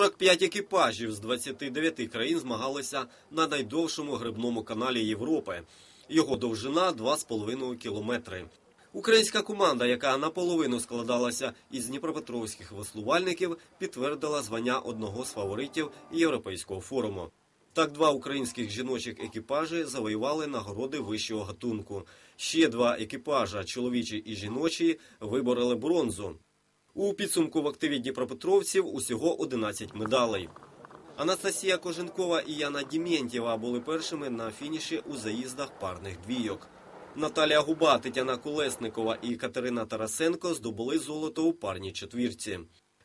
45 екіпажів з 29 країн змагалися на найдовшому грибному каналі Європи. Його довжина 2,5 кілометри. Українська команда, яка наполовину складалася із дніпропетровських веслувальників, підтвердила звання одного з фаворитів європейського форуму. Так, два українських жіночих екіпажі завоювали нагороди вищого гатунку. Ще два екіпажа, чоловічий і жіночий, вибороли бронзу. У підсумку в активі дніпропетровців усього 11 медалей. Анастасія Коженкова і Яна Дімєнтєва були першими на фініші у заїздах парних двійок. Наталія Губа, Тетяна Колесникова і Катерина Тарасенко здобули золото у парній четвірці.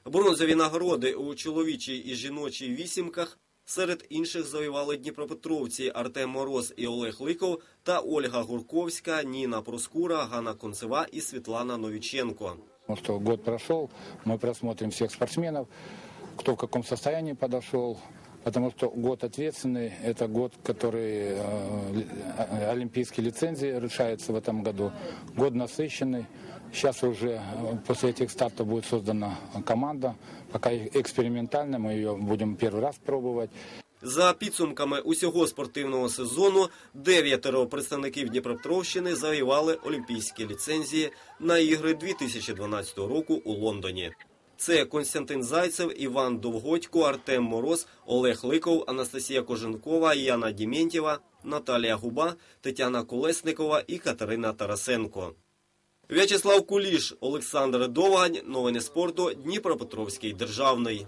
Бронзові нагороди у чоловічій і жіночій вісімках серед інших завоювали дніпропетровці Артем Мороз і Олег Ликов та Ольга Гурковська, Ніна Проскура, Ганна Концева і Світлана Новіченко. Потому что год прошел, мы просмотрим всех спортсменов, кто в каком состоянии подошел. Потому что год ответственный, это год, который э, ли- э, олимпийские лицензии решается в этом году. Год насыщенный. Сейчас уже э, после этих стартов будет создана команда. Пока и- экспериментально, мы ее будем первый раз пробовать. За підсумками усього спортивного сезону, дев'ятеро представників Дніпропетровщини завоювали олімпійські ліцензії на ігри 2012 року у Лондоні. Це Константин Зайцев, Іван Довгодько, Артем Мороз, Олег Ликов, Анастасія Коженкова, Яна Дімєнтєва, Наталія Губа, Тетяна Колесникова і Катерина Тарасенко. В'ячеслав Куліш, Олександр Довгань. Новини спорту. Дніпропетровський державний.